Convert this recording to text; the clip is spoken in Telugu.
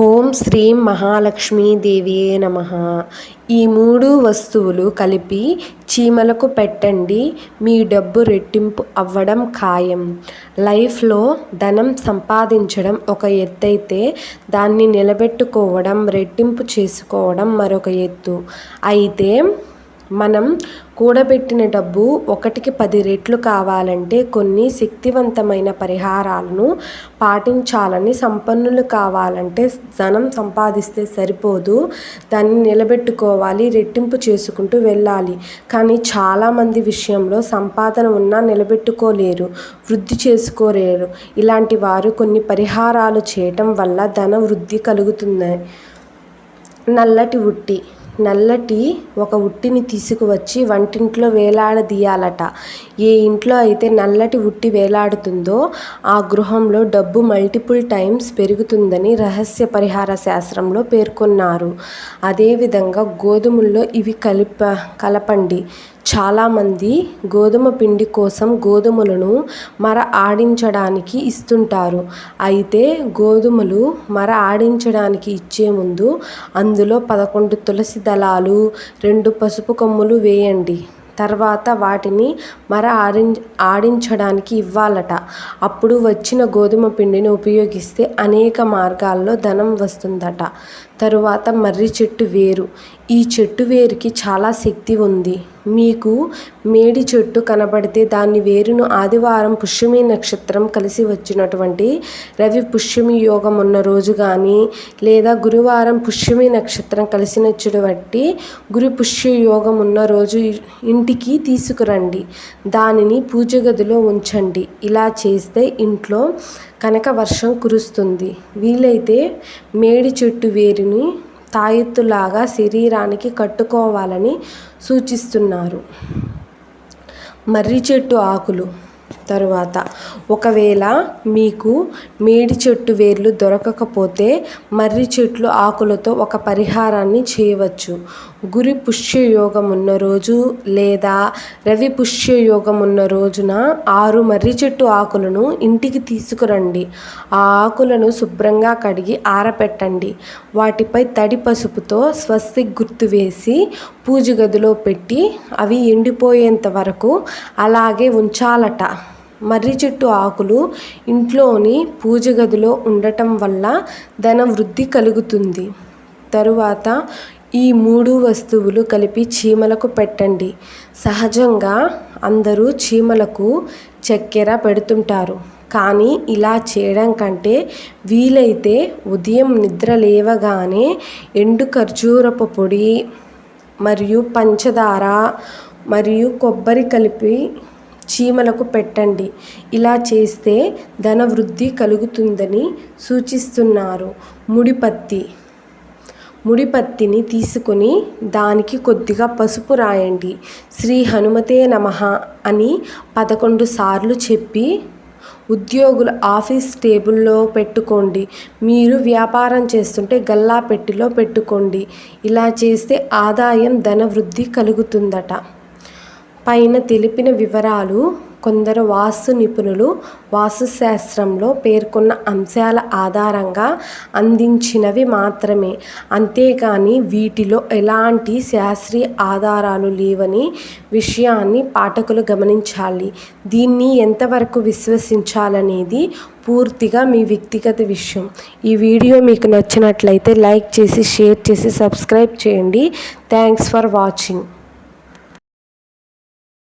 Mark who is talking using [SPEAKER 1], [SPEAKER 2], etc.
[SPEAKER 1] ఓం శ్రీం మహాలక్ష్మీదేవియే నమ. ఈ మూడు వస్తువులు కలిపి చీమలకు పెట్టండి మీ డబ్బు రెట్టింపు అవ్వడం ఖాయం. లైఫ్లో ధనం సంపాదించడం ఒక ఎత్తైతే దాన్ని నిలబెట్టుకోవడం రెట్టింపు చేసుకోవడం మరొక ఎత్తు. అయితే మనం కూడబెట్టిన డబ్బు ఒకటికి పది రెట్లు కావాలంటే కొన్ని శక్తివంతమైన పరిహారాలను పాటించాలని సంపన్నులు కావాలంటే ధనం సంపాదిస్తే సరిపోదు. దాన్ని నిలబెట్టుకోవాలి రెట్టింపు చేసుకుంటూ వెళ్ళాలి. కానీ చాలామంది విషయంలో సంపాదన ఉన్నా నిలబెట్టుకోలేరు వృద్ధి చేసుకోలేరు. ఇలాంటి వారు కొన్ని పరిహారాలు చేయటం వల్ల ధన వృద్ధి కలుగుతుంది. నల్లటి ఉట్టి నల్లటి ఒక ఉట్టిని తీసుకువచ్చి వంటింట్లో వేలాడదీయాలట. ఏ ఇంట్లో అయితే నల్లటి ఉట్టి వేలాడుతుందో ఆ గృహంలో డబ్బు మల్టిపుల్ టైమ్స్ పెరుగుతుందని రహస్య పరిహార శాస్త్రంలో పేర్కొన్నారు. అదేవిధంగా గోధుమల్లో ఇవి కలిప కలపండి. చాలామంది గోధుమ పిండి కోసం గోధుమలను మర ఆడించడానికి ఇస్తుంటారు. అయితే గోధుమలు మర ఆడించడానికి ఇచ్చే ముందు అందులో పదకొండు తులసి దళాలు రెండు పసుపు కొమ్ములు వేయండి. తర్వాత వాటిని మర ఆడిం ఆడించడానికి ఇవ్వాలట. అప్పుడు వచ్చిన గోధుమ పిండిని ఉపయోగిస్తే అనేక మార్గాల్లో ధనం వస్తుందట. తరువాత మర్రి చెట్టు వేరు. ఈ చెట్టు వేరుకి చాలా శక్తి ఉంది. మీకు మేడి చెట్టు కనబడితే దాని వేరును ఆదివారం పుష్యమి నక్షత్రం కలిసి వచ్చినటువంటి రవి పుష్యమి యోగం ఉన్న రోజు కానీ లేదా గురువారం పుష్యమి నక్షత్రం కలిసినటువంటి గురు పుష్య యోగం ఉన్న రోజు ఇంటికి తీసుకురండి. దానిని పూజ గదిలో ఉంచండి. ఇలా చేస్తే ఇంట్లో కనక వర్షం కురుస్తుంది. వీలైతే మేడి చెట్టు వేరుని తాయెత్తులాగా శరీరానికి కట్టుకోవాలని సూచిస్తున్నారు. మర్రి చెట్టు ఆకులు తరువాత ఒకవేళ మీకు మేడి చెట్టు వేర్లు దొరకకపోతే మర్రి చెట్లు ఆకులతో ఒక పరిహారాన్ని చేయవచ్చు. గురి పుష్య యోగం ఉన్న రోజు లేదా రవి పుష్య యోగం ఉన్న రోజున ఆరు మర్రి చెట్టు ఆకులను ఇంటికి తీసుకురండి. ఆ ఆకులను శుభ్రంగా కడిగి ఆరపెట్టండి. వాటిపై తడి పసుపుతో స్వస్తి గుర్తు వేసి పూజ గదిలో పెట్టి అవి ఎండిపోయేంత వరకు అలాగే ఉంచాలట. మర్రి చెట్టు ఆకులు ఇంట్లోని పూజ గదిలో ఉండటం వల్ల ధన వృద్ధి కలుగుతుంది. తరువాత ఈ మూడు వస్తువులు కలిపి చీమలకు పెట్టండి. సహజంగా అందరూ చీమలకు చక్కెర పెడుతుంటారు. కానీ ఇలా చేయడం కంటే వీలైతే ఉదయం నిద్ర లేవగానే ఎండు ఖర్జూరపు పొడి మరియు పంచదార మరియు కొబ్బరి కలిపి చీమలకు పెట్టండి. ఇలా చేస్తే ధన వృద్ధి కలుగుతుందని సూచిస్తున్నారు. ముడిపత్తి ముడిపత్తిని తీసుకొని దానికి కొద్దిగా పసుపు రాయండి. శ్రీ హనుమతే నమ అని పదకొండు సార్లు చెప్పి ఉద్యోగులు ఆఫీస్ టేబుల్లో పెట్టుకోండి. మీరు వ్యాపారం చేస్తుంటే గల్లా పెట్టిలో పెట్టుకోండి. ఇలా చేస్తే ఆదాయం ధన వృద్ధి కలుగుతుందట. పైన తెలిపిన వివరాలు కొందరు వాస్తు నిపుణులు వాస్తుశాస్త్రంలో పేర్కొన్న అంశాల ఆధారంగా అందించినవి మాత్రమే. అంతేకాని వీటిలో ఎలాంటి శాస్త్రీయ ఆధారాలు లేవని విషయాన్ని పాఠకులు గమనించాలి. దీన్ని ఎంతవరకు విశ్వసించాలనేది పూర్తిగా మీ వ్యక్తిగత విషయం. ఈ వీడియో మీకు నచ్చినట్లయితే లైక్ చేసి షేర్ చేసి సబ్స్క్రైబ్ చేయండి. Thanks for watching.